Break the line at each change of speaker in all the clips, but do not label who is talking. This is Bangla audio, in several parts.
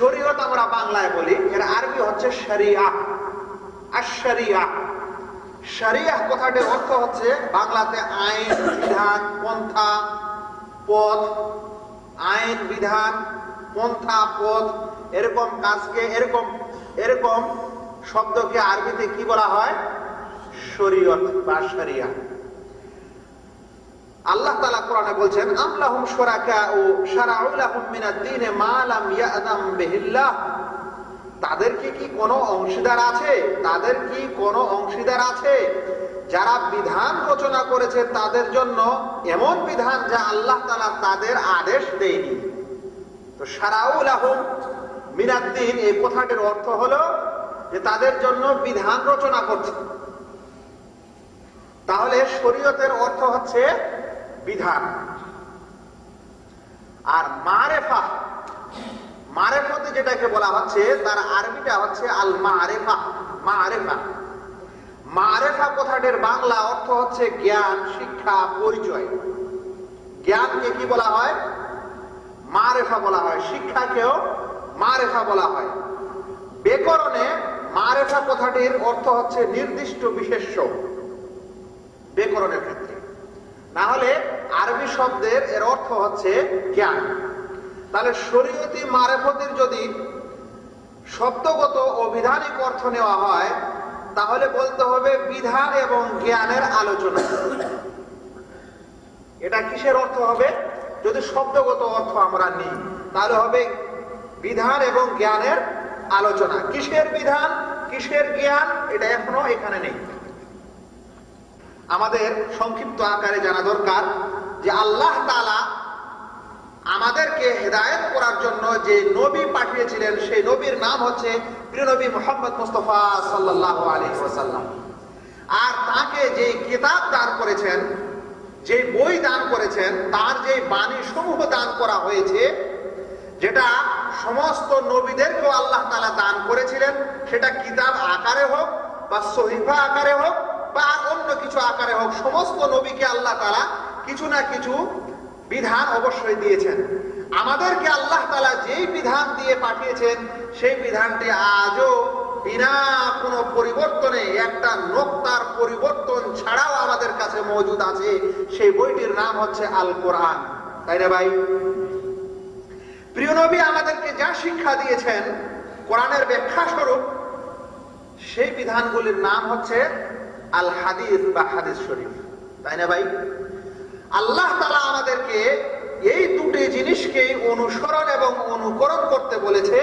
শরীয়ত আমরা বাংলায় বলি, এর আরবি হচ্ছে শরিয়া। আর শরিয়া শরিয়া কথাটির অর্থ হচ্ছে বাংলাতে আইন, বিধান, পন্থা, পথ, আইন, বিধান, পন্থা, পথ, এরকম কাজকে, এরকম এরকম শব্দকে আরবিতে কি বলা হয়? শরীয়ত বা শরিয়া। আল্লাহ তাআলা কোরআনে বলছেন আমলাহুম শুরাকা ও শারাউ লাহুম মিনাদ দীনে ইয়াদাম বিহিল্লাহ। তাদের কি কি কোনো অংশীদার আছে? তাদের কি কোনো অংশীদার আছে? যারা বিধান রচনা করেছে তাদের জন্য এমন বিধান যা আল্লাহ তাআলা তাদের আদেশ দেয়নি। তো সারাউল আহম মিনাদ্দিন এই কথাটির অর্থ হলো যে তাদের জন্য বিধান রচনা করছে। তাহলে শরীয়তের অর্থ হচ্ছে বিধান। আর মারেফা, মারেফতে যেটাকে বলা হচ্ছে, তার আরবিটা হচ্ছে আল মারেফা মারেফা। মারেফা কথাটির বাংলা অর্থ হচ্ছে জ্ঞান, শিক্ষা, পরিচয়। জ্ঞানকে কি বলা হয়? মারেফা বলা হয়। শিক্ষাকেও মারেফা বলা হয়। ব্যাকরণে মারেফা কথাটির অর্থ হচ্ছে নির্দিষ্ট বিশেষ্য। ব্যাকরণের ক্ষেত্রে। না হলে আরবি শব্দের এর অর্থ হচ্ছে জ্ঞান। তাহলে শরীয়তি মারেফতের যদি শব্দগত অভিধানিক অর্থ নেওয়া হয়, তাহলে বলতে হবে বিধান এবং জ্ঞানের আলোচনা। এটা কিসের অর্থ হবে? যদি শব্দগত অর্থ আমরা নিই, তাহলে হবে বিধান এবং জ্ঞানের আলোচনা। কিসের বিধান, কিসের জ্ঞান, এটা এখনও এখানে নেই। আমাদের সংক্ষিপ্ত আকারে জানা দরকার যে আল্লাহ তালা আমাদেরকে হেদায়ত করার জন্য যে নবী পাঠিয়েছিলেন, সেই নবীর নাম হচ্ছে প্রিয় নবী মোহাম্মদ মুস্তফা সাল্লাহ আলী ওসাল্লাম আর তাকে যে কিতাব দান করেছেন, যে বই দান করেছেন, তার যে বাণী সমূহ দান করা হয়েছে, যেটা সমস্ত নবীদেরকেও আল্লাহ তালা দান করেছিলেন, সেটা কিতাব আকারে হোক বা সহিফা আকারে হোক বা অন্য কিছু আকারে হোক, সমস্ত নবীকে আল্লাহ তালা কিছু না কিছু বিধান অবশ্যই দিয়েছেন। আমাদেরকে আল্লাহ তালা যেই বিধান দিয়ে পাঠিয়েছেন, সেই বিধানটি আজও বিনা কোনো পরিবর্তনে, একটা নোক্তার পরিবর্তন ছাড়াও আমাদের কাছে মজুদ আছে। সেই বইটির নাম হচ্ছে আল কোরআন তাই না ভাই? প্রিয় নবী, আমাদেরকে যা শিক্ষা দিয়েছেন, কোরআনের ব্যাখ্যা স্বরূপ সেই বিধানগুলির নাম হচ্ছে আল হাদিস বা হাদিস শরীফ। তাই না ভাই? আল্লাহ তালা আমাদেরকে এই দুটি জিনিসকে অনুসরণ এবং অনুকরণ করতে বলেছে।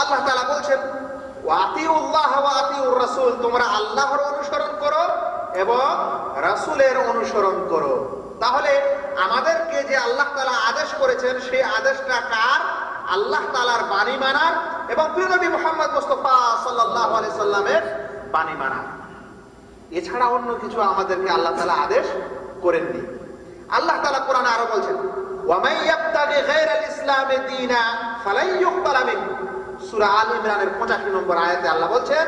আল্লাহ তালা বলছেন তোমরা আল্লাহর অনুসরণ করো এবং রাসূলের অনুসরণ করো। তাহলে আমাদেরকে যে আল্লাহ তালা আদেশ করেছেন, সেই আদেশটা কার? আল্লাহ তালার বাণী মানার এবং প্রিয়নবী মোহাম্মদ মুস্তফা সাল্লাহ আলি সাল্লামের বাণী মানার। এছাড়া অন্য কিছু আমাদেরকে আল্লাহ তালা আদেশ করেননি। আল্লাহ তালা কোরআনে আরও বলছেন ওয়ামাই ইয়াবতাগি গায়রাল ইসলামে দীনা ফালাই ইউকবালা মিনহু সূরা আল ইমরানের 85 নম্বর আয়াতে আল্লাহ বলছেন,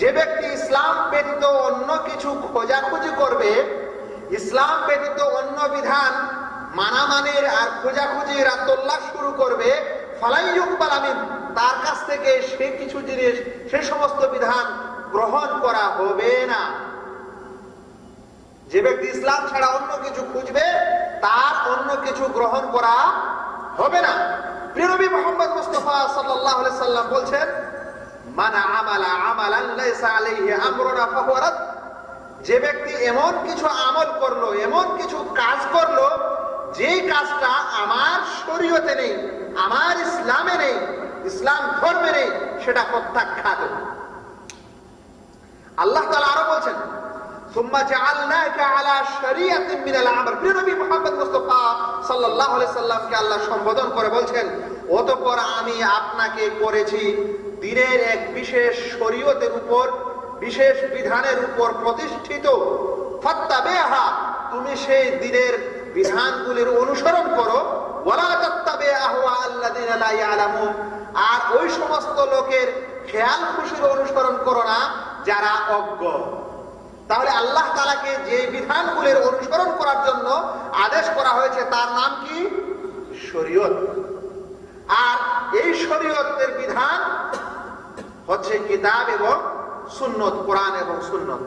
যে ব্যক্তি ইসলাম ব্যতীত অন্য কিছু খোঁজাখুঁজি করবে, ইসলাম ব্যতীত অন্য বিধান মানামানের আর খোঁজাখুঁজির আর তোল্লাশ শুরু করবে, ফালাই ইউকবালা মিন। তার কাছ থেকে সে কিছু জিনিস, সে সমস্ত বিধান গ্রহণ করা হবে না। যে ব্যক্তি ইসলাম ছাড়া অন্য কিছু খুঁজবে, তার অন্য কিছু গ্রহণ করা হবে না। প্রিয়নবী মোহাম্মদ মুস্তফা সাল্লাল্লাহু আলাইহি সাল্লাম বলছেন, মানা আমালা আমালান লাইসা আলাইহি আমরুনা যে ব্যক্তি এমন কিছু আমল করল, এমন কিছু কাজ করল যে কাজটা আমার শরীয়তে নেই, আমার ইসলামে নেই, ইসলাম ধর্মে নেই, সেটা প্রত্যাখ্যাত। আল্লাহ ثم جعلناك على شريعة من الأمر প্রিয় নবী মুহাম্মদ মুস্তাফা সাল্লাল্লাহু আলাইহি সাল্লামকে আল্লাহ সম্বোধন করে বলছেন অতঃপর আমি আপনাকে করেছি দিনের এক বিশেষ শরীয়তের উপর বিশেষ বিধানের উপর প্রতিষ্ঠিত ফাত্তাবিহা তুমি সেই দিনের বিধানগুলির অনুসরণ করো ওয়ালা তাত্তাবি আহওয়া আল্লাযিনা লা ইয়ালামুন আর ওই সমস্ত লোকের খেয়াল খুশির অনুসরণ করো না যারা অজ্ঞ তাহলে আল্লাহ তালাকে যে বিধানগুলির অনুসরণ করার জন্য আদেশ করা হয়েছে, তার নাম কি? শরীয়ত। আর এই শরীয়তের বিধান হচ্ছে কিতাব এবং সুন্নত, কোরআন এবং সুন্নত।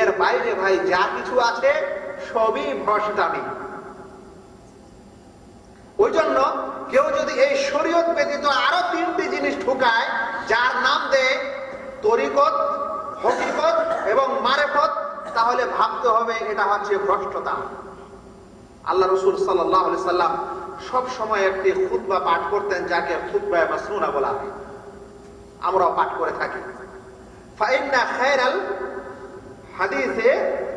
এর বাইরে ভাই যা কিছু আছে, সবই ভ্রষ্টামি ওই জন্য কেউ যদি এই শরীয়ত ব্যতীত আরও তিনটি জিনিস ঢুকায়, যার নাম দেয় তরিকত হকিকত এবং মারেফত তাহলে ভাবতে হবে এটা হচ্ছে ভ্রষ্টতা। আল্লাহ রসুল সাল্লাহ সাল্লাম সব সময় একটি খুতবা পাঠ করতেন, যাকে খুতবা মাসনুনা বলা হয়। আমরাও পাঠ করে থাকি। ফাইন্না খায়রাল হাদিসে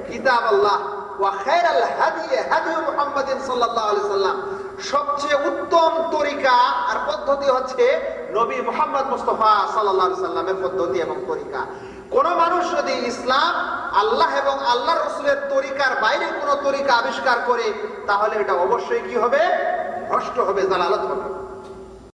কিতাব আল্লাহ সবচেয়ে উত্তম তরিকা আর পদ্ধতি হচ্ছে নবী মোহাম্মদ মুস্তাফা আলাইহি সাল্লামের পদ্ধতি এবং তরিকা। কোন মানুষ যদি ইসলাম, আল্লাহ এবং আল্লাহ রসুলের তরিকার বাইরে কোন তরিকা আবিষ্কার করে, তাহলে এটা অবশ্যই কি হবে? ভ্রষ্ট হবে, জালালত হবে।